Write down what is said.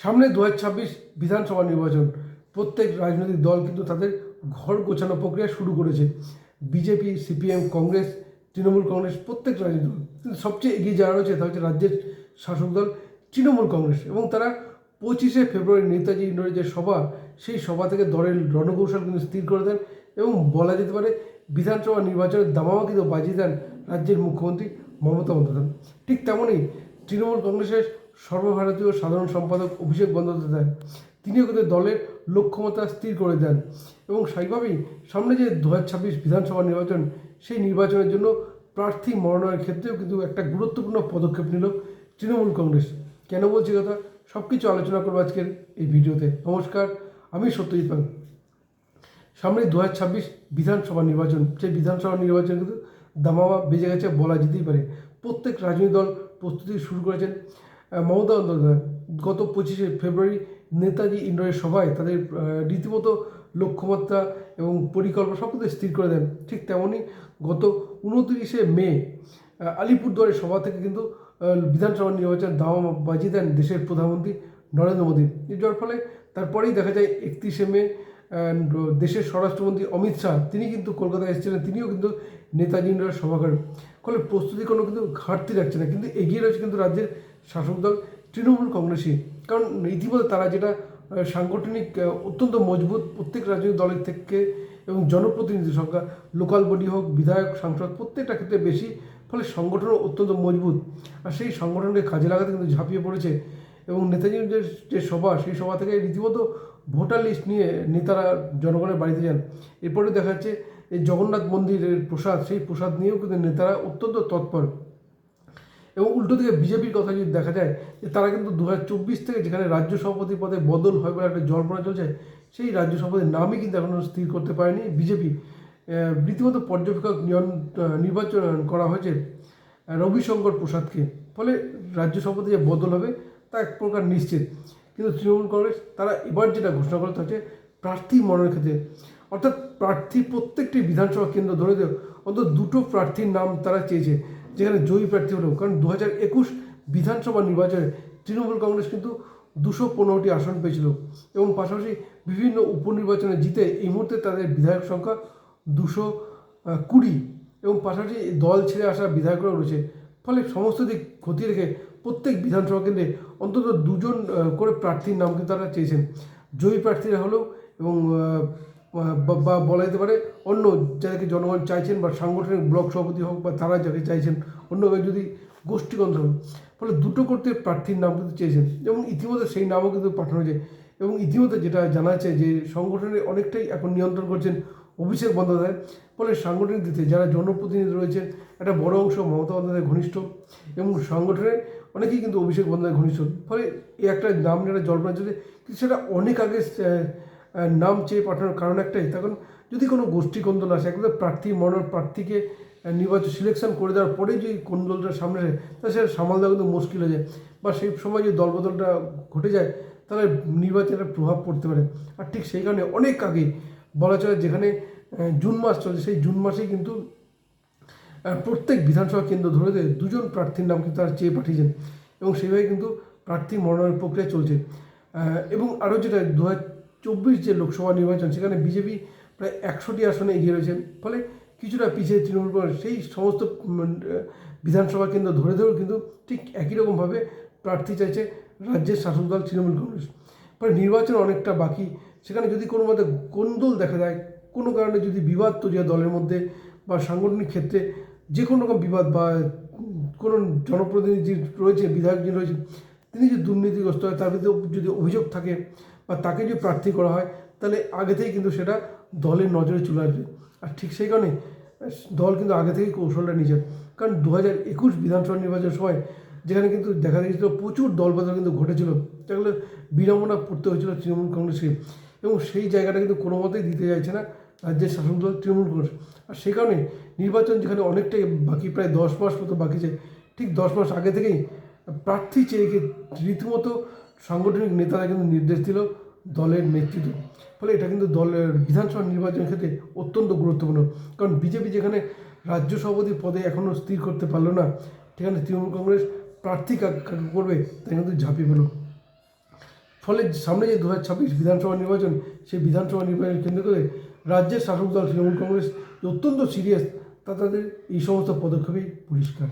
সামনে দু হাজার ছাব্বিশ বিধানসভা নির্বাচন, প্রত্যেক রাজনৈতিক দল কিন্তু তাদের ঘর গোছানো প্রক্রিয়া শুরু করেছে। বিজেপি, সিপিএম, কংগ্রেস, তৃণমূল কংগ্রেস, প্রত্যেক রাজনৈতিক দল। সবচেয়ে এগিয়ে যাওয়া রয়েছে তা হচ্ছে রাজ্যের শাসক দল তৃণমূল কংগ্রেস এবং তারা পঁচিশে ফেব্রুয়ারি নেতাজি ইন্ডোরের যে সভা, সেই সভা থেকে দলের রণকৌশল কিন্তু স্থির করে দেন এবং বলা যেতে পারে বিধানসভা নির্বাচনের দামামা কিন্তু বাজিয়ে দেন রাজ্যের মুখ্যমন্ত্রী মমতা বন্দ্যোপাধ্যায়। ঠিক তেমনই তৃণমূল কংগ্রেসের সর্বভারতীয় সাধারণ সম্পাদক অভিষেক বন্দ্যোপাধ্যায়, তিনিও কিন্তু দলের লক্ষ্যমাত্রা স্থির করে দেন এবং স্বাভাবিকভাবেই সামনে যে দু হাজার ছাব্বিশ বিধানসভা নির্বাচন, সেই নির্বাচনের জন্য প্রার্থী মনোনয়নের ক্ষেত্রেও কিন্তু একটা গুরুত্বপূর্ণ পদক্ষেপ নিল তৃণমূল কংগ্রেস। কেন বলছি কথা? সব কিছু আলোচনা করব আজকের এই ভিডিওতে। নমস্কার, আমি সত্যজিৎ পাল। সামনে দু হাজার ছাব্বিশ বিধানসভা নির্বাচন, সেই বিধানসভা নির্বাচন কিন্তু দামামা বেজে গেছে বলা যেতেই পারে। প্রত্যেক রাজনৈতিক দল প্রস্তুতি শুরু করেছেন। মমতা বন্দ্যোপাধ্যায়, গত পঁচিশে ফেব্রুয়ারি নেতাজি ইন্ডোরের সভায় তাদের রীতিমতো লক্ষ্যমাত্রা এবং পরিকল্পনা সব কিছু স্থির করে দেন। ঠিক তেমনই গত উনত্রিশে মে আলিপুরদুয়ারের সভা থেকে কিন্তু বিধানসভা নির্বাচন দামামা বাজিয়ে দেন দেশের প্রধানমন্ত্রী নরেন্দ্র মোদী। যার ফলে তারপরেই দেখা যায়, একত্রিশে মে দেশের স্বরাষ্ট্রমন্ত্রী অমিত শাহ, তিনি কিন্তু কলকাতায় এসেছিলেন, তিনিও কিন্তু নেতাজি ইন্দিরার সভা করেন ফলে প্রস্তুতি কোনো কিন্তু ঘাটতি রাখছে না। কিন্তু এগিয়ে রয়েছে কিন্তু রাজ্যের শাসক দল তৃণমূল কংগ্রেসই। কারণ ইতিমধ্যে তারা যেটা সাংগঠনিক অত্যন্ত মজবুত প্রত্যেক রাজনৈতিক দলের থেকে এবং জনপ্রতিনিধি সংখ্যা, লোকাল বডি হোক, বিধায়ক, সাংসদ, প্রত্যেকটা ক্ষেত্রে বেশি, ফলে সংগঠনও অত্যন্ত মজবুত। আর সেই সংগঠনকে কাজে লাগাতে কিন্তু ঝাঁপিয়ে পড়েছে। এবং নেতাজির যে যে সভা, সেই সভা থেকে রীতিমতো ভোটার লিস্ট নিয়ে নেতারা জনগণের বাড়িতে যান। এরপরে দেখা যাচ্ছে এই জগন্নাথ মন্দিরের প্রসাদ, সেই প্রসাদ নিয়েও কিন্তু নেতারা অত্যন্ত তৎপর। এবং উল্টো দিকে বিজেপির কথা যদি দেখা যায়, যে তারা কিন্তু দু হাজার চব্বিশ থেকে যেখানে রাজ্য সভাপতি পদে বদল হয় বলে একটা জল্পনা চলছে, সেই রাজ্য সভাপতির নামই কিন্তু এখনও স্থির করতে পারেনি বিজেপি। রীতিমতো পর্যবেক্ষক নির্বাচন করা হয়েছে রবিশঙ্কর প্রসাদকে। ফলে রাজ্য সভাপতি যে বদল হবে, তা এক প্রকার নিশ্চিত। কিন্তু তৃণমূল কংগ্রেস, তারা এবার যেটা ঘোষণা করে তা হচ্ছে প্রার্থী মনোনয়নের ক্ষেত্রে। অর্থাৎ প্রার্থী প্রত্যেকটি বিধানসভা কেন্দ্র ধরে অন্তত দুটো প্রার্থীর নাম তারা চেয়েছে। যেখানে জয়ী প্রার্থী হলেও, কারণ দু হাজার একুশ বিধানসভা নির্বাচনে তৃণমূল কংগ্রেস কিন্তু দুশো পনেরোটি আসন পেয়েছিল এবং পাশাপাশি বিভিন্ন উপনির্বাচনে জিতে এই মুহূর্তে তাদের বিধায়ক সংখ্যা দুশো কুড়ি এবং পাশাপাশি দল ছেড়ে আসা বিধায়করাও রয়েছে। ফলে সমস্ত দিক খতিয়ে রেখে প্রত্যেক বিধানসভা কেন্দ্রে অন্তত দুজন করে প্রার্থীর নাম কিন্তু তারা চেয়েছেন। জয়ী প্রার্থীরা হলেও এবং বা- বলা যেতে পারে অন্য যাদেরকে জনগণ চাইছেন বা সাংগঠনিক ব্লক সভাপতি হোক বা তারা যাকে চাইছেন, অন্য যদি গোষ্ঠীগন্ধ হোক ফলে দুটো করতে প্রার্থীর নাম কিন্তু চেয়েছেন। এবং ইতিমধ্যে সেই নামও কিন্তু পাঠানো হয়েছে। এবং ইতিমধ্যে যেটা জানা যাচ্ছে যে সংগঠনে অনেকটাই এখন নিয়ন্ত্রণ করছেন অভিষেক বন্দ্যোপাধ্যায়। ফলে সাংগঠনিক দিতে যারা জনপ্রতিনিধি রয়েছেন, একটা বড় অংশ মমতা বন্দ্যোপাধ্যায় ঘনিষ্ঠ। এবং সংগঠনের অনেকেই কিন্তু অভিষেক বন্দ্যোপাধ্যায় ঘনিষ্ঠ। ফলে এই একটা নাম যেটা জল্পনা চলছে কিন্তু সেটা অনেক আগে নাম চেয়ে পাঠানোর কারণ একটাই। তখন যদি কোনো গোষ্ঠী কোন্দল আসে, একদম প্রার্থী, মনোনয়ন প্রার্থীকে নির্বাচন সিলেকশন করে দেওয়ার পরে যদি কোন্দলটা সামনে আসে, তাহলে সেটা সামাল দেওয়া কিন্তু মুশকিল হয়ে যায়। বা সেই সময় যদি দলবদলটা ঘটে যায়, তাহলে নির্বাচনের প্রভাব পড়তে পারে। আর ঠিক সেই কারণে অনেক আগেই বলা চলে যেখানে জুন মাস চলছে, সেই জুন মাসেই কিন্তু প্রত্যেক বিধানসভা কেন্দ্র ধরে ধরে দুজন প্রার্থীর নাম কিন্তু তারা চেয়ে পাঠিয়েছেন। এবং সেইভাবে কিন্তু প্রার্থী মনোনয়ন প্রক্রিয়া চলছে। এবং আরও যেটা দু হাজার চব্বিশ যে লোকসভা নির্বাচন, সেখানে বিজেপি প্রায় একশোটি আসনে এগিয়ে রয়েছে ফলে কিছুটা পিছিয়ে তৃণমূল কংগ্রেস, সেই সমস্ত বিধানসভা কেন্দ্র ধরে ধরেও কিন্তু ঠিক একই রকমভাবে প্রার্থী চাইছে রাজ্যের শাসক দল তৃণমূল কংগ্রেস। ফলে নির্বাচন অনেকটা বাকি। সেখানে যদি কোনো মতে কোন্দল দেখা যায়, কোনো কারণে যদি বিবাদ তৈরি হয় দলের মধ্যে বা সাংগঠনিক ক্ষেত্রে যে কোনো রকম বিবাদ বা কোনো জনপ্রতিনিধি রয়েছে, বিধায়ক যিনি রয়েছেন, তিনি যদি দুর্নীতিগ্রস্ত হয়, তার বিরুদ্ধে যদি অভিযোগ থাকে বা তাকে যদি প্রার্থী করা হয়, তাহলে আগে থেকেই কিন্তু সেটা দলের নজরে চলে আসবে। আর ঠিক সেই কারণে দল কিন্তু আগে থেকেই কৌশলটা নিয়েছে। কারণ দু হাজার একুশ বিধানসভা নির্বাচনের সময় যেখানে কিন্তু দেখা গিয়েছিল প্রচুর দলবদল কিন্তু ঘটেছিল। যেগুলো বিড়ম্বনা পড়তে হয়েছিল তৃণমূল কংগ্রেসকে। এবং সেই জায়গাটা কিন্তু কোনো মতেই দিতে চাইছে না রাজ্যের শাসক দল তৃণমূল কংগ্রেস। আর সেই কারণে নির্বাচন যেখানে অনেকটাই বাকি, প্রায় দশ মাস মতো বাকি আছে, ঠিক দশ মাস আগে থেকেই প্রার্থী চেয়ে রীতিমতো সাংগঠনিক নেতারা কিন্তু নির্দেশ দিল। দলের নেতৃত্ব। ফলে এটা কিন্তু দলের বিধানসভা নির্বাচনের ক্ষেত্রে অত্যন্ত গুরুত্বপূর্ণ। কারণ বিজেপি যেখানে রাজ্য সভাপতি পদে এখনও স্থির করতে পারল না, সেখানে তৃণমূল কংগ্রেস প্রার্থী কাকে করবে তা কিন্তু ঝাঁপিয়ে পেল ফলে সামনে যে দু হাজার ছাব্বিশ বিধানসভা নির্বাচন, সেই বিধানসভা নির্বাচন কেন্দ্র করে রাজ্যের শাসক দল তৃণমূল কংগ্রেস অত্যন্ত সিরিয়াস, তা তাদের এই সমস্ত পদক্ষেপেই পরিষ্কার।